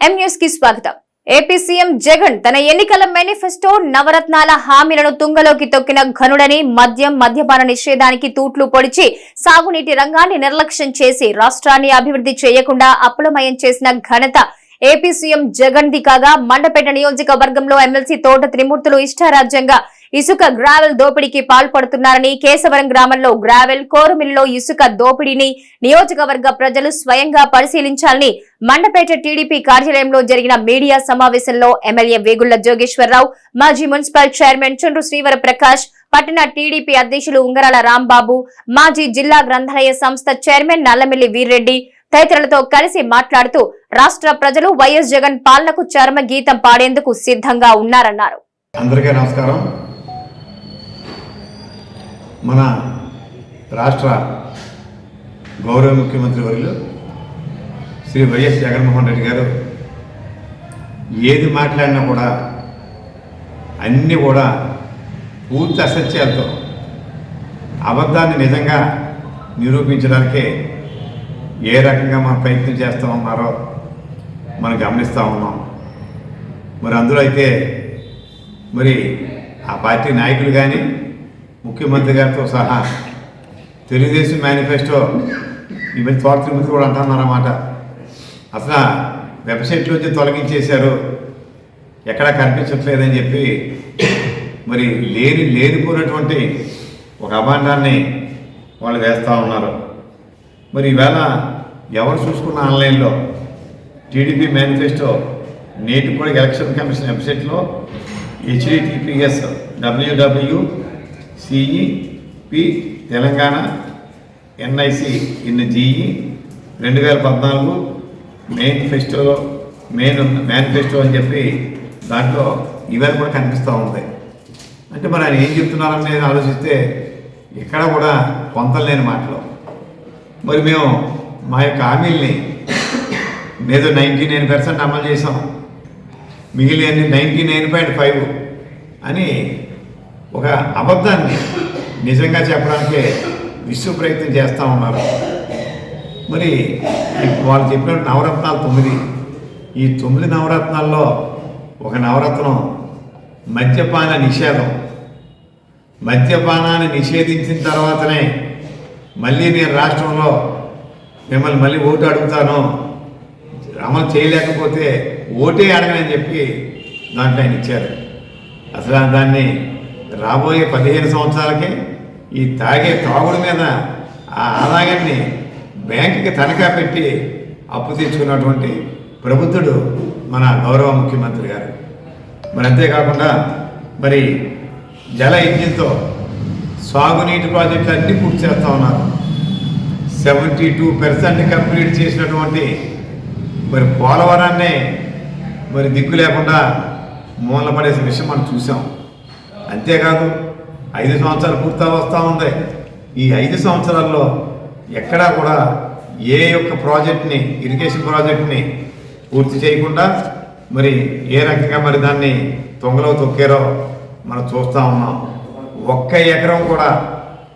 ఎం న్యూస్కి స్వాగతం. AP CM Jagan తన ఎన్నికల మేనిఫెస్టో నవరత్నాల హామీలను తుంగలోకి తొక్కిన ఘనుడని మద్యం మద్యపాన నిషేధానికి తూట్లు పొడిచి సాగునీటి రంగాన్ని నిర్లక్ష్యం చేసి రాష్ట్రాన్ని అభివృద్ధి చేయకుండా అప్పులమయం చేసిన ఘనత ఏపీ సీఎం జగన్ ది కాగా మండపేట నియోజకవర్గంలో ఎమ్మెల్సీ తోట త్రిమూర్తులు ఇష్టారాజ్యంగా ఇసుక గ్రావెల్ దోపిడీకి పాల్పడుతున్నారని కేశవరం గ్రామంలో గ్రావెల్ కోరుమిల్లో ఇసుక దోపిడీని నియోజకవర్గ ప్రజలు స్వయంగా పరిశీలించాలని మండపేట టీడీపీ కార్యాలయంలో జరిగిన మీడియా సమావేశంలో ఎమ్మెల్యే వేగుళ్ళ జోగేశ్వరరావు మాజీ మున్సిపల్ చైర్మన్ చుండ్రు శ్రీవర ప్రకాష్ పట్టణ టీడీపీ అధ్యక్షులు ఉంగరాల రాంబాబు మాజీ జిల్లా గ్రంథాలయ సంస్థ చైర్మన్ నల్లమిల్లి వీర్రెడ్డి తదితరులతో కలిసి మాట్లాడుతూ రాష్ట్ర ప్రజలు వైఎస్ జగన్ పాలనకు చర్మ గీతం పాడేందుకు సిద్ధంగా ఉన్నారన్నారు. అందరికీ నమస్కారం. మన రాష్ట్ర గౌరవ ముఖ్యమంత్రి వర్యులు శ్రీ వైఎస్ జగన్మోహన్ రెడ్డి గారు ఏది మాట్లాడినా కూడా అన్నీ కూడా పూర్తి అసత్యాలతో అబద్ధాన్ని నిజంగా నిరూపించడానికే ఏ రకంగా మనం ప్రయత్నం చేస్తూ ఉన్నారో మనం గమనిస్తూ ఉన్నాం. మరి అందులో అయితే మరి ఆ పార్టీ నాయకులు కానీ ముఖ్యమంత్రి గారితో సహా తెలుగుదేశం మేనిఫెస్టో ఈ మధ్య తోట తిరుమతి కూడా అంటున్నారన్నమాట. అసలు వెబ్సైట్లోంచి తొలగించేశారు. ఎక్కడా కనిపించట్లేదని చెప్పి మరి లేని లేనిపోయినటువంటి ఒక అభాండాన్ని వాళ్ళు వేస్తూ ఉన్నారు. మరి ఈవేళ ఎవరు చూసుకున్న ఆన్లైన్లో టీడీపీ మేనిఫెస్టో నేటి కూడా ఎలక్షన్ కమిషన్ వెబ్సైట్లో HTTPS WWW CEP Telangana NIC in GE రెండు వేల పద్నాలుగు మెయిన్ ఫెస్టివల్ మెయిన్ మేనిఫెస్టో అని చెప్పి దాంట్లో ఇవన్నీ కూడా కనిపిస్తూ ఉంది అంటే మరి ఆయన ఏం చెప్తున్నారని ఆలోచిస్తే ఎక్కడ కూడా పొంతలేని మాటలు. మరి మేము మా యొక్క హామీల్ని మీద నైంటీ నైన్ పర్సెంట్ అమలు చేసాం మిగిలిన నైంటీ నైన్ పాయింట్ ఫైవ్ అని ఒక అబద్ధాన్ని నిజంగా చెప్పడానికే విశ్వ ప్రయత్నం చేస్తూ ఉన్నారు. మరి వాళ్ళు చెప్పిన నవరత్నాలు తొమ్మిది. ఈ తొమ్మిది నవరత్నాల్లో ఒక నవరత్నం మద్యపాన నిషేధం. మద్యపానాన్ని నిషేధించిన తర్వాతనే మళ్ళీ నేను రాష్ట్రంలో మిమ్మల్ని మళ్ళీ ఓటు అడుగుతాను. అమలు చేయలేకపోతే ఓటే అడగనని చెప్పి దాంట్లో ఆయన ఇచ్చారు. అసలు దాన్ని రాబోయే పదిహేను సంవత్సరాలకే ఈ తాగే తాగుడు మీద ఆ ఆదాయాన్ని బ్యాంకుకి తనఖా పెట్టి అప్పు తెచ్చుకున్నటువంటి ప్రభుత్వుడు మన గౌరవ ముఖ్యమంత్రి గారు. మరి అంతేకాకుండా మరి జల ఇంజిన్తో సాగునీటి ప్రాజెక్టులు అన్నీ పూర్తి చేస్తూ ఉన్నారు. సెవెంటీ టూ పర్సెంట్ కంప్లీట్ చేసినటువంటి మరి పోలవరాన్నే మరి దిక్కు లేకుండా మూలపడేసిన విషయం మనం చూసాం. అంతేకాదు ఐదు సంవత్సరాలు పూర్తి వస్తూ ఉంది. ఈ ఐదు సంవత్సరాల్లో ఎక్కడా కూడా ఏ యొక్క ప్రాజెక్ట్ని ఇరిగేషన్ ప్రాజెక్ట్ని పూర్తి చేయకుండా మరి ఏ రకంగా మరి దాన్ని తొంగలో తొక్కారో మనం చూస్తూ ఉన్నాం. ఒక్క ఎకరం కూడా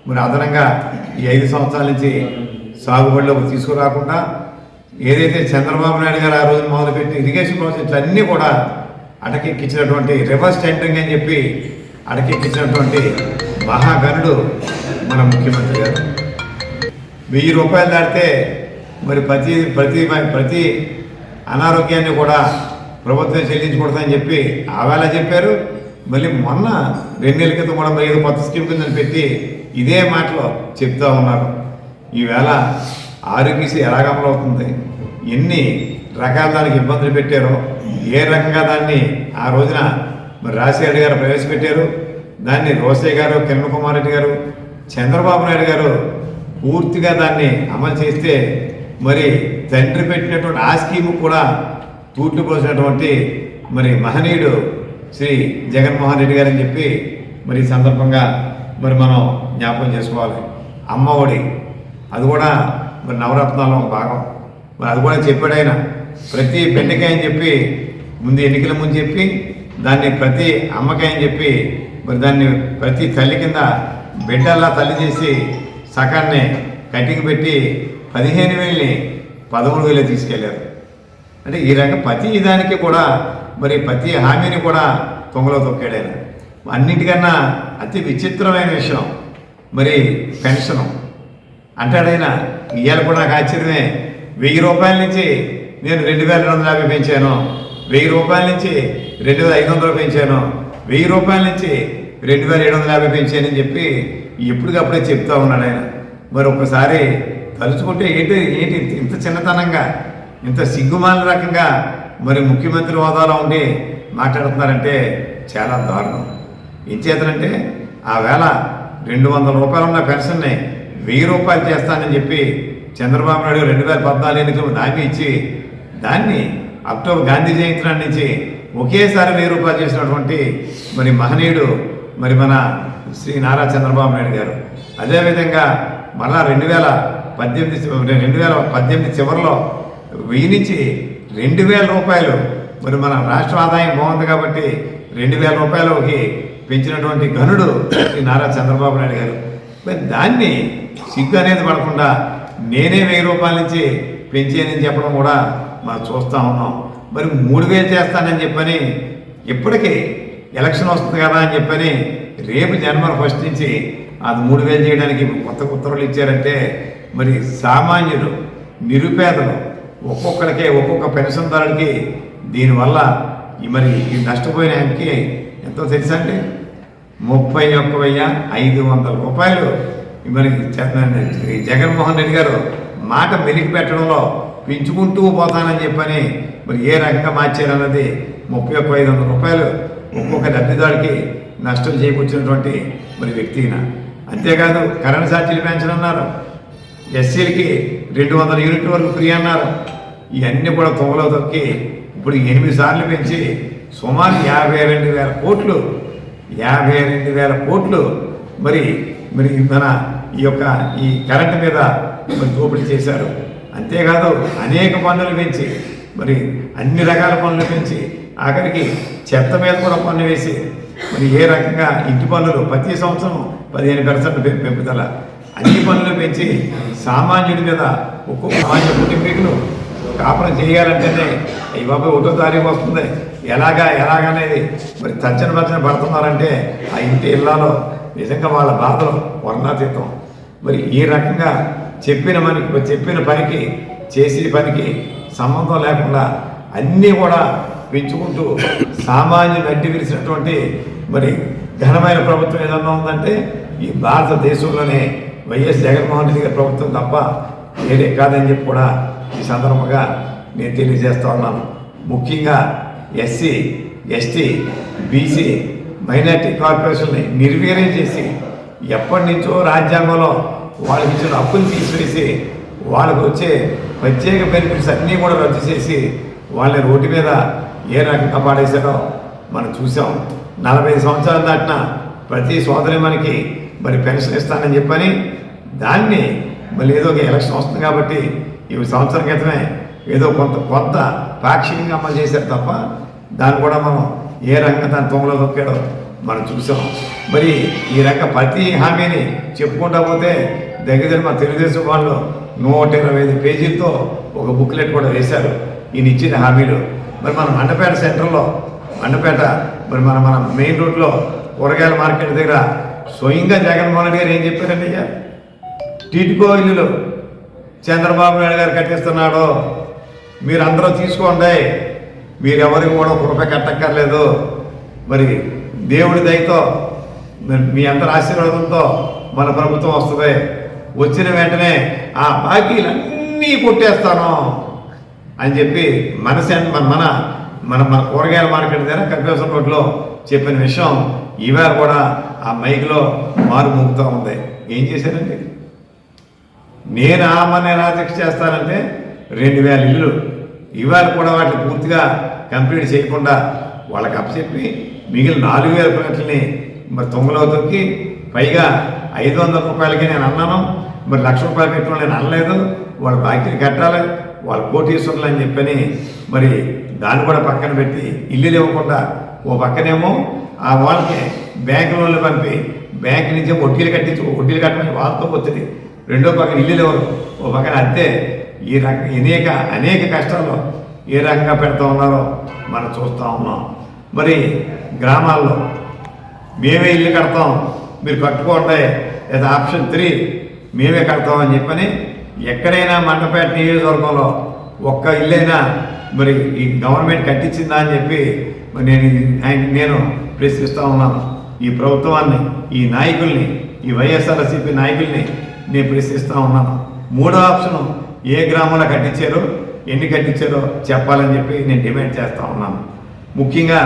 మరి అదనంగా ఈ ఐదు సంవత్సరాల నుంచి సాగుబడిలోకి తీసుకురాకుండా ఏదైతే చంద్రబాబు నాయుడు గారు ఆ రోజు మొదలుపెట్టిన ఇరిగేషన్ ప్రాజెక్టులు అన్నీ కూడా అటకెక్కించినటువంటి రివర్స్ టెండరింగ్ అని చెప్పి అడకెక్కించినటువంటి మహాగణుడు మన ముఖ్యమంత్రి గారు. వెయ్యి రూపాయలు దాటితే మరి ప్రతి ప్రతి ప్రతి అనారోగ్యాన్ని కూడా ప్రభుత్వం చెల్లించకూడదని చెప్పి ఆవేళ చెప్పారు. మళ్ళీ మొన్న రెండు నెలల క్రితం కూడా మరి ఏదో కొత్త స్కీమ్ కిందని పెట్టి ఇదే మాటలో చెప్తా ఉన్నారు. ఈవేళ ఆరోగ్యశ్రీ ఎలాగ అమలవుతుంది ఎన్ని రకాల దానికి ఇబ్బందులు పెట్టారో ఏ రకంగా దాన్ని ఆ రోజున మరి రాజశేఖర గారు ప్రవేశపెట్టారు. దాన్ని రోసయ్య గారు కిరణ్ కుమార్ రెడ్డి గారు చంద్రబాబు నాయుడు గారు పూర్తిగా దాన్ని అమలు చేస్తే మరి తండ్రి పెట్టినటువంటి ఆ స్కీము కూడా తూట్లు పోసినటువంటి మరి మహనీయుడు శ్రీ జగన్మోహన్ రెడ్డి గారు అని చెప్పి మరి సందర్భంగా మరి మనం జ్ఞాపకం చేసుకోవాలి. అమ్మ ఒడి అది కూడా మరి నవరత్నాల్లో ఒక భాగం. మరి అది కూడా చెప్పాడు ఆయన. ప్రతి బెండకాయ అని చెప్పి ముందు ఎన్నికల ముందు చెప్పి దాన్ని ప్రతి అమ్మకాయ అని చెప్పి మరి దాన్ని ప్రతి తల్లి కింద బిడ్డల్లా తల్లి చేసి సకాన్ని కట్టికి పెట్టి పదిహేను వేలని పదమూడు వేలు తీసుకెళ్ళారు. అంటే ఈ రకం ప్రతి దానికి కూడా మరి ప్రతి హామీని కూడా తొంగలో తొక్కాడు ఆయన. అన్నిటికన్నా అతి విచిత్రమైన విషయం మరి పెన్షను. అంటాడైనా ఇవాళ కూడా నాకు ఆశ్చర్యమే. వెయ్యి రూపాయల నుంచి నేను రెండు వేల రెండు వందల యాభై పెంచాను. వెయ్యి రూపాయల నుంచి రెండు వేల ఐదు వందలు పెంచాను. వెయ్యి రూపాయల నుంచి రెండు వేల ఏడు వందల యాభై పెంచానని చెప్పి ఎప్పటికప్పుడే చెప్తా ఉన్నాడు ఆయన. మరి ఒక్కసారి తలుచుకుంటే ఏంటి ఏంటి ఇంత- చిన్నతనంగా ఇంత సిగ్గుమాల రకంగా మరి ముఖ్యమంత్రి హోదాలో ఉండి మాట్లాడుతున్నారంటే చాలా దారుణం. ఇంచేతనంటే ఆ వేళ రెండు వందల రూపాయలు ఉన్న పెన్షన్ని వెయ్యి రూపాయలు చేస్తానని చెప్పి చంద్రబాబు నాయుడు రెండు వేల పద్నాలుగు ఎన్నికలు హామీ ఇచ్చి దాన్ని అక్టోబర్ గాంధీ జయంతి నాటి నుంచి ఒకేసారి వెయ్యి రూపాయలు చేసినటువంటి మరి మహనీయుడు మరి మన శ్రీ నారా చంద్రబాబు నాయుడు గారు. అదేవిధంగా మళ్ళా రెండు వేల పద్దెనిమిది రెండు వేల పద్దెనిమిది చివరిలో వెయ్యి నుంచి రెండు వేల రూపాయలు మరి మన రాష్ట్ర ఆదాయం బాగుంది కాబట్టి రెండు వేల రూపాయలకి పెంచినటువంటి ఘనుడు శ్రీ నారా చంద్రబాబు నాయుడు గారు. మరి దాన్ని సిగ్గు అనేది పడకుండా నేనే వెయ్యి రూపాయల నుంచి పెంచానని చెప్పడం కూడా మనం చూస్తూ ఉన్నాం. మరి మూడు వేలు చేస్తానని చెప్పని ఇప్పటికీ ఎలక్షన్ వస్తుంది కదా అని చెప్పని రేపు జనవరి ఫస్ట్ నుంచి అది మూడు వేలు చేయడానికి కొత్త ఉత్తర్వులు ఇచ్చారంటే మరి సామాన్యులు నిరుపేదలు ఒక్కొక్కరికే ఒక్కొక్క పెన్షన్దారుడికి దీనివల్ల ఈ మరి ఈ నష్టపోయిన ఆయనకి ఎంతో తెలుసా అండి? ముప్పై ఒక్క వెయ్యి ఐదు వందల రూపాయలు మరి జగన్మోహన్ రెడ్డి గారు మాట మెలికి పెట్టడంలో పెంచుకుంటూ పోతానని చెప్పని మరి ఏ రకంగా మార్చారన్నది ముప్పై ఒక్క ఐదు వందల రూపాయలు ఒక్కొక్క లబ్ధిదారుడికి నష్టం చేకూర్చినటువంటి మరి వ్యక్తి ఈయన. అంతేకాదు కరెంట్ ఛార్జీలు పెంచనన్నారు ఎస్సీలకి రెండు వందల యూనిట్ వరకు ఫ్రీ అన్నారు. ఇవన్నీ కూడా తొంగలో తొక్కి ఇప్పుడు ఎనిమిది సార్లు పెంచి సుమారు యాభై రెండు వేల కోట్లు యాభై రెండు వేల కోట్లు మరి మరి మన ఈ యొక్క ఈ కరెంట్ మీద మరి దోపిడీ చేశారు. అంతేకాదు అనేక పన్నులు పెంచి మరి అన్ని రకాల పనులు పెంచి ఆఖరికి చెత్త మీద కూడా పన్ను వేసి మరి ఏ రకంగా ఇంటి పనులు ప్రతి సంవత్సరం పదిహేను పర్సెంట్ పెంపుదల. అన్ని పనులు పెంచి సామాన్యుడి మీద ఒక్కొక్క సామాన్య కుటుంబీకులు కాపురం చేయాలంటేనే ఈ బాబు ఒకటో తారీఖు వస్తుంది. ఎలాగా ఎలాగనేది మరి తచ్చన పచ్చన పడుతున్నారంటే ఆ ఇంటి ఇళ్ళలో నిజంగా వాళ్ళ బాధలు వర్ణాతీతం. మరి ఈ రకంగా చెప్పిన మనకి చెప్పిన పనికి చేసే పనికి సంబంధం లేకుండా అన్నీ కూడా పెంచుకుంటూ సామాన్యులు అడ్డి విరిసినటువంటి మరి ఘనమైన ప్రభుత్వం ఏదన్నా ఉందంటే ఈ భారతదేశంలోనే వైఎస్ జగన్మోహన్ రెడ్డి గారి ప్రభుత్వం తప్ప వేరే కాదని చెప్పి కూడా ఈ సందర్భంగా నేను తెలియజేస్తా ఉన్నాను. ముఖ్యంగా ఎస్సీ ఎస్టీ బీసీ మైనార్టీ కార్పొరేషన్ని నిర్వీర్యం చేసి ఎప్పటి నుంచో రాజ్యాంగంలో వాళ్ళకి ఇచ్చిన అప్పులు తీసివేసి వాళ్ళకు వచ్చే ప్రత్యేక బెనిఫిట్స్ అన్నీ కూడా రద్దు చేసి వాళ్ళని రోడ్డు మీద ఏ రకంగా పాడేశారో మనం చూసాం నలభై సంవత్సరాలు దాటిన ప్రతి సోదరి మనకి మరి పెన్షన్ ఇస్తానని చెప్పని దాన్ని మళ్ళీ ఏదో ఒక ఎలక్షన్ వస్తుంది కాబట్టి ఈ సంవత్సరం క్రితమే ఏదో కొంత కొత్త పాక్షికంగా అమలు చేశారు తప్ప దాన్ని కూడా మనం ఏ రకంగా దాని తొంగలో తొక్కాడో మనం చూసాం. మరి ఈ రక ప్రతి హామీని చెప్పుకుంటా పోతే దగ్గర దగ్గర మా తెలుగుదేశం వాళ్ళు నూట ఇరవై ఐదు పేజీలతో ఒక బుక్లెట్ కూడా వేశారు. ఈయన ఇచ్చిన హామీలు. మరి మన మండపేట సెంటర్లో మండపేట మరి మన మన మెయిన్ రోడ్లో కూరగాయల మార్కెట్ దగ్గర స్వయంగా జగన్మోహన్ రెడ్డి గారు ఏం చెప్పారండి అయ్యా? టీటికో ఇల్లులు. చంద్రబాబు నాయుడు గారు కట్టిస్తున్నాడు. మీరు అందరూ తీసుకోండి. మీరెవరికి కూడా ఒక రూపాయి కట్టక్కర్లేదు. మరి దేవుడి దయతో మీ అందరి ఆశీర్వాదంతో మన ప్రభుత్వం వస్తుంది. వచ్చిన వెంటనే ఆ బాకీలన్నీ కొట్టేస్తాను అని చెప్పి మనసే మన మన మన మన కూరగాయల మార్కెట్ దగ్గర కల్పేశ్వర రోడ్లో చెప్పిన విషయం ఈవేళ కూడా ఆ మైక్లో మారు మోగుతూ ఉంది. ఏం చేశారండి? నేను ఆమె రాజక్ష చేస్తానంటే రెండు వేల ఇల్లు ఇవాళ కూడా వాటిని పూర్తిగా కంప్లీట్ చేయకుండా వాళ్ళకి అప్పచెప్పి మిగిలిన నాలుగు వేల ప్లాట్లని మరి తొంగలో తొక్కి పైగా ఐదు వందల రూపాయలకి నేను అన్నాను. మరి లక్ష రూపాయలు కట్టడం నేను అనలేదు. వాళ్ళ బాకీలు కట్టాలి. వాళ్ళ కోటీశ్వరులు అని చెప్పని మరి దాన్ని కూడా పక్కన పెట్టి ఇల్లులు ఇవ్వకుండా ఓ పక్కనేమో ఆ వాళ్ళకి బ్యాంకు లోన్లు పంపి బ్యాంక్ నుంచి వడ్డీలు కట్టించి వడ్డీలు కట్టమని వాళ్ళతో వచ్చింది రెండో పక్కన ఇల్లులు ఎవరు ఓ పక్కన అంతే. ఈ రక అనేక అనేక కష్టాల్లో ఏ రకంగా పెడతా ఉన్నారో మనం చూస్తూ ఉన్నాం. మరి గ్రామాల్లో మేమే ఇల్లు కడతాం మీరు కట్టుకోండి లేదా ఆప్షన్ త్రీ మేమే కడతామని చెప్పని ఎక్కడైనా మండపేట నియోజకవర్గంలో ఒక్క ఇల్లైనా మరి ఈ గవర్నమెంట్ కట్టించిందా అని చెప్పి మరి నేను ఆయన నేను ప్రశ్నిస్తూ ఉన్నాను. ఈ ప్రభుత్వాన్ని ఈ నాయకుల్ని ఈ వైఎస్ఆర్సీపీ నాయకుల్ని నేను ప్రశ్నిస్తూ ఉన్నాను. మూడో ఆప్షన్ ఏ గ్రామంలో కట్టించారో ఎన్ని కట్టించారో చెప్పాలని చెప్పి నేను డిమాండ్ చేస్తూ ఉన్నాను. ముఖ్యంగా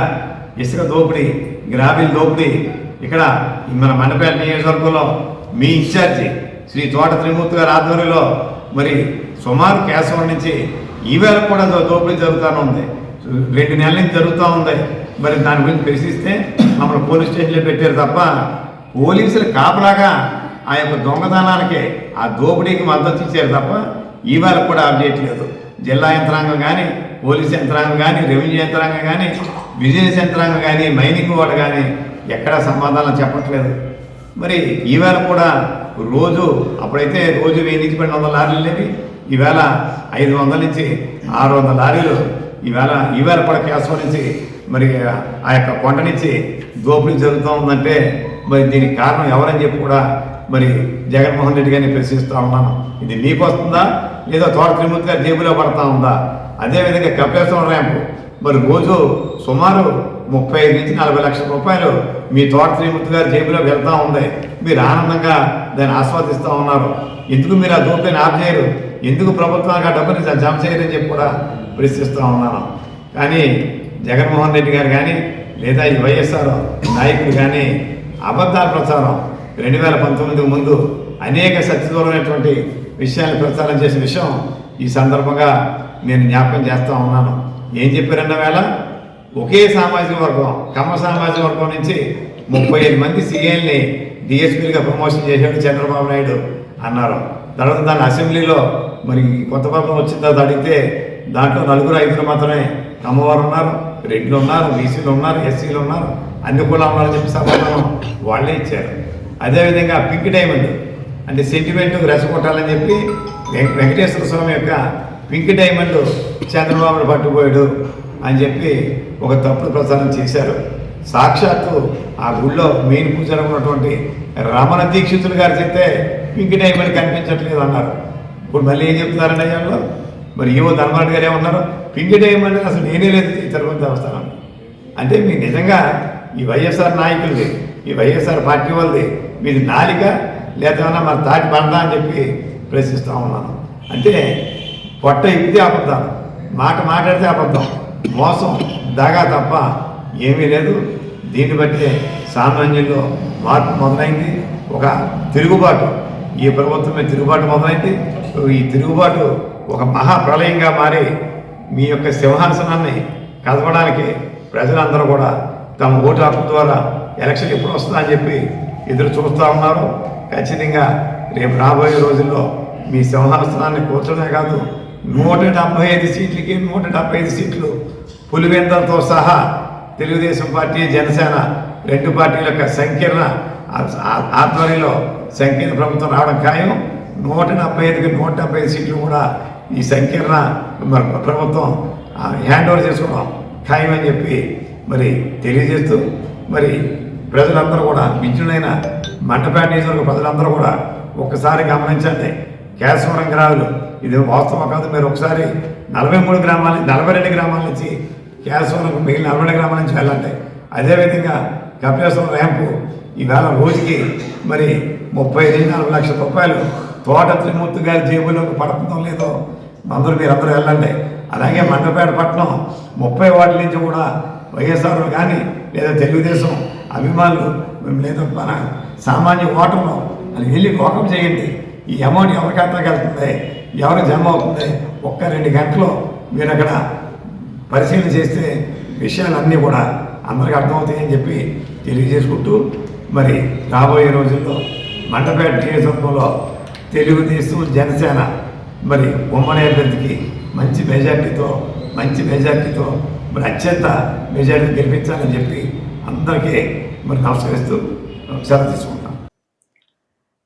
ఇసుక దోపిడీ గ్రావిల్ దోపిడీ. ఇక్కడ మన మండపేట నియోజకవర్గంలో మీ ఇన్ఛార్జి శ్రీ తోట త్రిమూర్తి గారి ఆధ్వర్యంలో మరి సుమారు కేశవం నుంచి ఈవేళ కూడా దోపిడీ జరుగుతూనే ఉంది. రెండు నెలల నుంచి జరుగుతూ ఉంది. మరి దాని గురించి ప్రశ్నిస్తే మమ్మల్ని పోలీస్ స్టేషన్లో పెట్టారు తప్ప పోలీసులు కాపలాగా ఆ యొక్క దొంగతనానికి ఆ దోపిడీకి మద్దతు ఇచ్చారు తప్ప ఈవేళ కూడా అప్డేట్ లేదు. జిల్లా యంత్రాంగం కానీ పోలీస్ యంత్రాంగం కానీ రెవెన్యూ యంత్రాంగం కానీ బిజినెస్ యంత్రాంగం కానీ మైనింగ్ వాడు కానీ ఎక్కడా సమాధానం చెప్పట్లేదు. మరి ఈవేళ కూడా రోజు అప్పుడైతే రోజు వెయ్యి నుంచి పన్నెండు వందల లారీలు లేవి ఈవేళ ఐదు వందల నుంచి ఆరు వందల లారీలు ఈవేళ ఈవేళ కూడా కేశవ నుంచి మరి ఆ యొక్క కొండ నుంచి దోపిడీ జరుగుతూ ఉందంటే మరి దీనికి కారణం ఎవరని చెప్పి కూడా మరి జగన్మోహన్ రెడ్డి గారిని ప్రశ్నిస్తూ ఉన్నాను. ఇది మీకు వస్తుందా? లేదా తోట త్రిమూర్తి గారి జేబులో పడతా ఉందా? అదేవిధంగా కపిలేశ్వరం ర్యాంపు. మరి రోజు సుమారు ముప్పై ఐదు నుంచి నలభై లక్షల రూపాయలు మీ తోట శ్రీమూర్తి గారి జేబులో వెళ్తూ ఉంది. మీరు ఆనందంగా దాన్ని ఆస్వాదిస్తూ ఉన్నారు. ఎందుకు మీరు ఆ దోపిడీని ఆపేయరు చేయరు? ఎందుకు ప్రభుత్వానికి ఆ డబ్బుని జమ చేయరని చెప్పి కూడా ప్రశ్నిస్తూ ఉన్నాను. కానీ జగన్మోహన్ రెడ్డి గారు కానీ లేదా ఈ వైఎస్ఆర్ నాయకులు కానీ అబద్ధాల ప్రచారం రెండు వేల పంతొమ్మిదికి ముందు అనేక సత్యదూరమైనటువంటి విషయాలు ప్రచారం చేసిన విషయం ఈ సందర్భంగా నేను జ్ఞాపకం చేస్తూ ఉన్నాను. ఏం చెప్పారన్న వేళ? ఒకే సామాజిక వర్గం కమ్మ సామాజిక వర్గం నుంచి ముప్పై ఐదు మంది సీఎల్ని డిఎస్పీలుగా ప్రమోషన్ చేశాడు చంద్రబాబు నాయుడు అన్నారు. తర్వాత దాని అసెంబ్లీలో మరి కొత్త పాపం వచ్చిన తర్వాత అడిగితే దాంట్లో నలుగురు ఐదుగురు మాత్రమే కమ్మవారు ఉన్నారు రెడ్లు ఉన్నారు బీసీలు ఉన్నారు ఎస్సీలు ఉన్నారు. అన్ని కూడా ఉన్నారని చెప్పి సమాధానం వాళ్ళే ఇచ్చారు. అదేవిధంగా పింక్ డైమండ్ అంటే సెంటిమెంట్ రెసగొట్టాలని చెప్పి వెంకటేశ్వర స్వామి యొక్క పింక్ డైమండ్ చంద్రబాబును పట్టుపోయాడు అని చెప్పి ఒక తప్పుడు ప్రచారం చేశారు. సాక్షాత్తు ఆ గుళ్ళో మెయిన్ పూజలో ఉన్నటువంటి రమణ దీక్షితులు గారు చెప్తే పింక్ డైమండ్ కనిపించట్లేదు అన్నారు. ఇప్పుడు మళ్ళీ ఏం చెప్తున్నారండి అయ్యాలో మరి ఈవో ధర్మరాడు గారు ఏమన్నారు? పింక్ డైమండ్ అసలు నేనే లేదు ఈ తిరుపతి దేవస్థానం. అంటే మీ నిజంగా ఈ వైఎస్ఆర్ నాయకులది ఈ వైఎస్ఆర్ పార్టీ వాళ్ళది మీది నాలిక లేదా మరి తాటి పడదా అని చెప్పి ప్రశ్నిస్తూ ఉన్నాను. అంటే పొట్ట ఇప్పితే అబద్ధం. మాట మాట్లాడితే అబద్ధం. మోసం దాగా తప్ప ఏమీ లేదు. దీన్ని బట్టే సామాన్యుల్లో మార్పు మొదలైంది. ఒక తిరుగుబాటు. ఈ ప్రభుత్వమే తిరుగుబాటు మొదలైంది. ఈ తిరుగుబాటు ఒక మహాప్రలయంగా మారి మీ యొక్క సింహాసనాన్ని కదపడానికి ప్రజలందరూ కూడా తమ ఓటు హక్కు ద్వారా ఎలక్షన్ ఎప్పుడు వస్తుందని అని చెప్పి ఎదురు చూస్తూ ఉన్నారు. ఖచ్చితంగా రేపు రాబోయే రోజుల్లో మీ సింహాసనాన్ని కూర్చోనే కాదు నూట డెబ్భై ఐదు సీట్లకి నూట డెబ్బై ఐదు సీట్లు పులివెందలతో సహా తెలుగుదేశం పార్టీ జనసేన రెండు పార్టీల యొక్క సంకీర్ణ ఆ- ఆధ్వర్యంలో సంకీర్ణ ప్రభుత్వం రావడం ఖాయం. నూట డెబ్బై ఐదుకి నూట డెబ్బై ఐదు సీట్లు కూడా ఈ సంకీర్ణ మరి ప్రభుత్వం హ్యాండ్ ఓవర్ చేసుకోవడం ఖాయం అని చెప్పి మరి తెలియజేస్తూ మరి ప్రజలందరూ కూడా విద్యులైన మంటపేట నియోజకవర్గ ప్రజలందరూ కూడా ఒక్కసారి గమనించండి. కేశవరం గ్రావులు ఇది వాస్తవం కాదు. మీరు ఒకసారి నలభై మూడు గ్రామాల నలభై రెండు గ్రామాల నుంచి కేశవరం మిగిలిన నలభై రెండు గ్రామాల నుంచి వెళ్ళండి. అదేవిధంగా కపిలేశ్వరం ర్యాంపు ఈవేళ రోజుకి మరి ముప్పై ఐదు నలభై లక్షల రూపాయలు తోట త్రిమూర్తి గారి జేబులోకి పడుతుందో లేదో అందరూ మీరందరూ వెళ్ళండి. అలాగే మండపేట పట్టణం ముప్పై వార్డుల నుంచి కూడా వైఎస్ఆర్ కానీ లేదా తెలుగుదేశం అభిమానులు లేదా మన సామాన్య ఓటర్లు అది వెళ్ళి లోకం చేయండి. ఈ అమౌంట్ ఎవరికైతే కలుగుతుంది వెళ్తుంది? ఎవరికి జమ అవుతుంది? ఒక్క రెండు గంటలు మీరు అక్కడ పరిశీలన చేస్తే విషయాలన్నీ కూడా అందరికీ అర్థమవుతాయని చెప్పి తెలియజేసుకుంటూ మరి రాబోయే రోజుల్లో మండపేట నియోజకవర్గంలో తెలుగుదేశం జనసేన మరి ఉమ్మడి అభ్యర్థికి మంచి మెజార్టీతో మంచి మెజార్టీతో మరి అత్యంత మెజార్టీ గెలిపించాలని చెప్పి అందరికీ మరి నమస్కరిస్తూ సెలవు తీసుకుంటాం